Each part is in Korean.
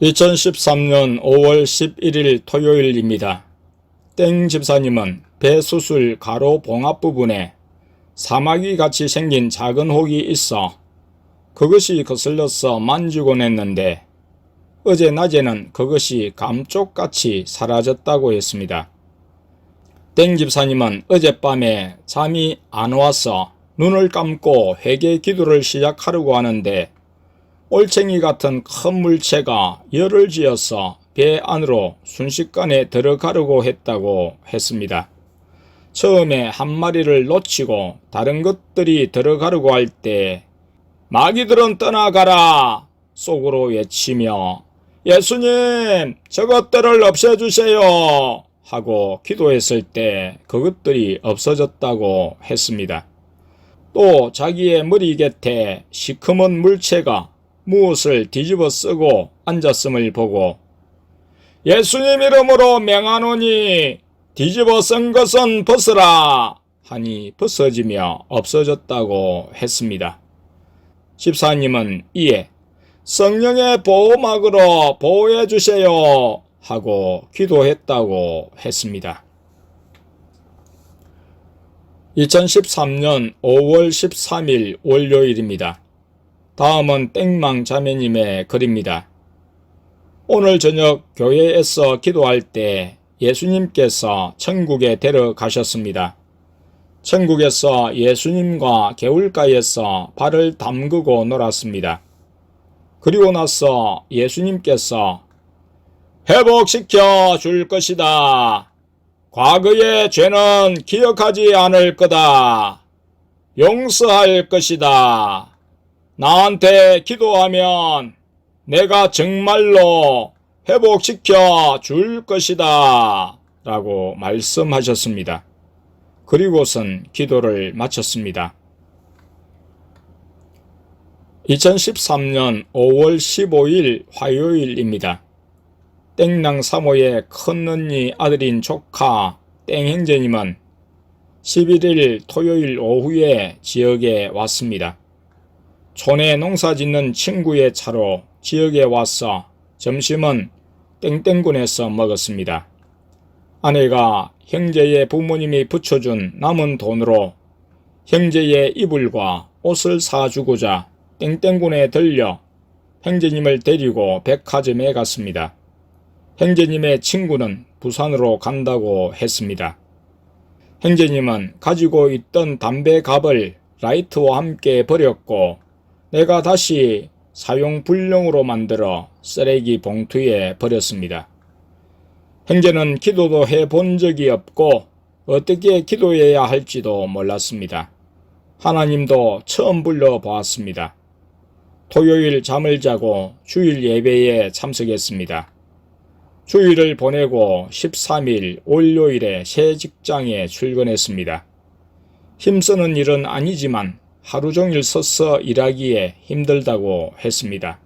2013년 5월 11일 토요일입니다. 땡 집사님은 배 수술 가로 봉합 부분에 사마귀 같이 생긴 작은 혹이 있어 그것이 거슬려서 만지곤 했는데 어제 낮에는 그것이 감쪽같이 사라졌다고 했습니다. 땡 집사님은 어젯밤에 잠이 안 와서 눈을 감고 회개 기도를 시작하려고 하는데 올챙이 같은 큰 물체가 열을 지어서 배 안으로 순식간에 들어가려고 했다고 했습니다. 처음에 한 마리를 놓치고 다른 것들이 들어가려고 할 때 마귀들은 떠나가라 속으로 외치며 예수님 저것들을 없애주세요 하고 기도했을 때 그것들이 없어졌다고 했습니다. 또 자기의 머리 곁에 시커먼 물체가 무엇을 뒤집어 쓰고 앉았음을 보고 예수님 이름으로 명하노니 뒤집어 쓴 것은 벗으라 하니 벗어지며 없어졌다고 했습니다. 집사님은 이에 성령의 보호막으로 보호해 주세요 하고 기도했다고 했습니다. 2013년 5월 13일 월요일입니다. 다음은 땡망 자매님의 글입니다. 오늘 저녁 교회에서 기도할 때 예수님께서 천국에 데려가셨습니다. 천국에서 예수님과 개울가에서 발을 담그고 놀았습니다. 그리고 나서 예수님께서 회복시켜 줄 것이다. 과거의 죄는 기억하지 않을 거다. 용서할 것이다. 나한테 기도하면 내가 정말로 회복시켜 줄 것이다. 라고 말씀하셨습니다. 그리고선 기도를 마쳤습니다. 2013년 5월 15일 화요일입니다. 땡랑 사모의 큰언니 아들인 조카 땡행제님은 11일 토요일 오후에 지역에 왔습니다. 촌에 농사 짓는 친구의 차로 지역에 와서 점심은 땡땡군에서 먹었습니다. 아내가 형제의 부모님이 붙여준 남은 돈으로 형제의 이불과 옷을 사주고자 땡땡군에 들려 형제님을 데리고 백화점에 갔습니다. 형제님의 친구는 부산으로 간다고 했습니다. 형제님은 가지고 있던 담배 갑을 라이트와 함께 버렸고 내가 다시 사용 불량으로 만들어 쓰레기 봉투에 버렸습니다. 형제는 기도도 해 본 적이 없고 어떻게 기도해야 할지도 몰랐습니다. 하나님도 처음 불러 보았습니다. 토요일 잠을 자고 주일 예배에 참석했습니다. 주일을 보내고 13일 월요일에 새 직장에 출근했습니다. 힘쓰는 일은 아니지만 하루 종일 서서 일하기에 힘들다고 했습니다.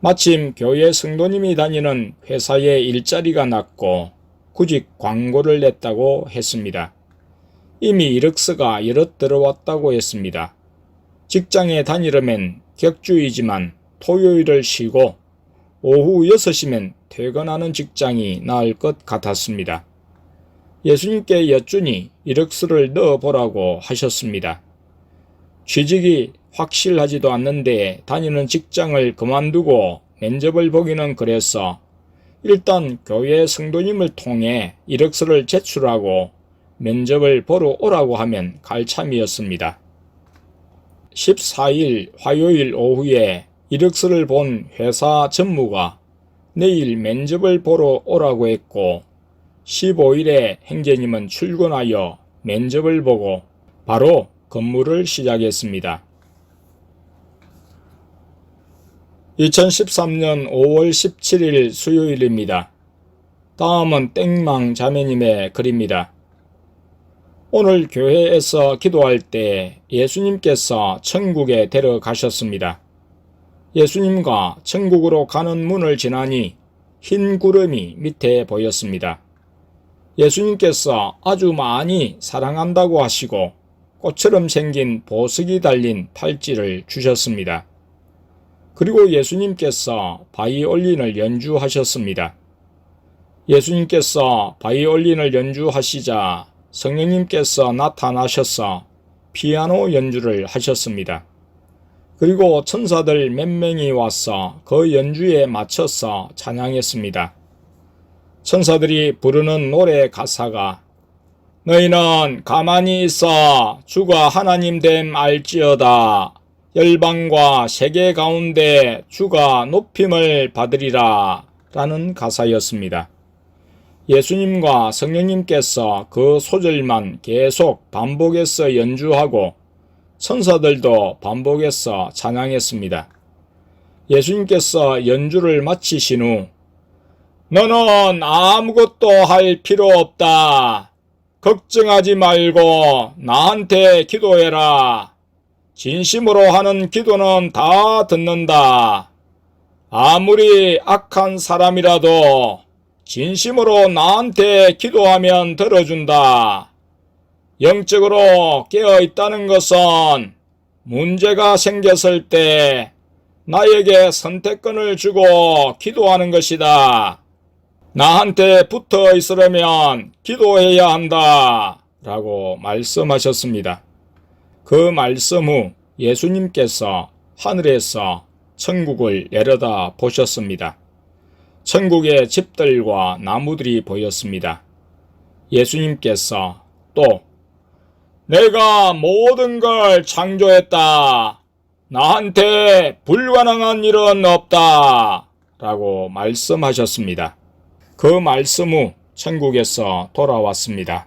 마침 교회 성도님이 다니는 회사에 일자리가 났고 구직 광고를 냈다고 했습니다. 이미 이력서가 여럿 들어왔다고 했습니다. 직장에 다니려면 격주이지만 토요일을 쉬고 오후 6시면 퇴근하는 직장이 나을 것 같았습니다. 예수님께 여쭈니 이력서를 넣어보라고 하셨습니다. 취직이 확실하지도 않는데 다니는 직장을 그만두고 면접을 보기는 그래서 일단 교회 성도님을 통해 이력서를 제출하고 면접을 보러 오라고 하면 갈 참이었습니다. 14일 화요일 오후에 이력서를 본 회사 전무가 내일 면접을 보러 오라고 했고 15일에 행제님은 출근하여 면접을 보고 바로 근무를 시작했습니다. 2013년 5월 17일 수요일입니다. 다음은 땡망 자매님의 글입니다. 오늘 교회에서 기도할 때 예수님께서 천국에 데려가셨습니다. 예수님과 천국으로 가는 문을 지나니 흰 구름이 밑에 보였습니다. 예수님께서 아주 많이 사랑한다고 하시고 꽃처럼 생긴 보석이 달린 팔찌를 주셨습니다. 그리고 예수님께서 바이올린을 연주하셨습니다. 예수님께서 바이올린을 연주하시자 성령님께서 나타나셔서 피아노 연주를 하셨습니다. 그리고 천사들 몇 명이 와서 그 연주에 맞춰서 찬양했습니다. 천사들이 부르는 노래 가사가 너희는 가만히 있어 주가 하나님 됨 알지어다. 열방과 세계 가운데 주가 높임을 받으리라. 라는 가사였습니다. 예수님과 성령님께서 그 소절만 계속 반복해서 연주하고 천사들도 반복해서 찬양했습니다. 예수님께서 연주를 마치신 후 너는 아무것도 할 필요 없다. 걱정하지 말고 나한테 기도해라. 진심으로 하는 기도는 다 듣는다. 아무리 악한 사람이라도 진심으로 나한테 기도하면 들어준다. 영적으로 깨어 있다는 것은 문제가 생겼을 때 나에게 선택권을 주고 기도하는 것이다. 나한테 붙어 있으려면 기도해야 한다. 라고 말씀하셨습니다. 그 말씀 후 예수님께서 하늘에서 천국을 내려다 보셨습니다. 천국의 집들과 나무들이 보였습니다. 예수님께서 또 내가 모든 걸 창조했다. 나한테 불가능한 일은 없다. 라고 말씀하셨습니다. 그 말씀 후 천국에서 돌아왔습니다.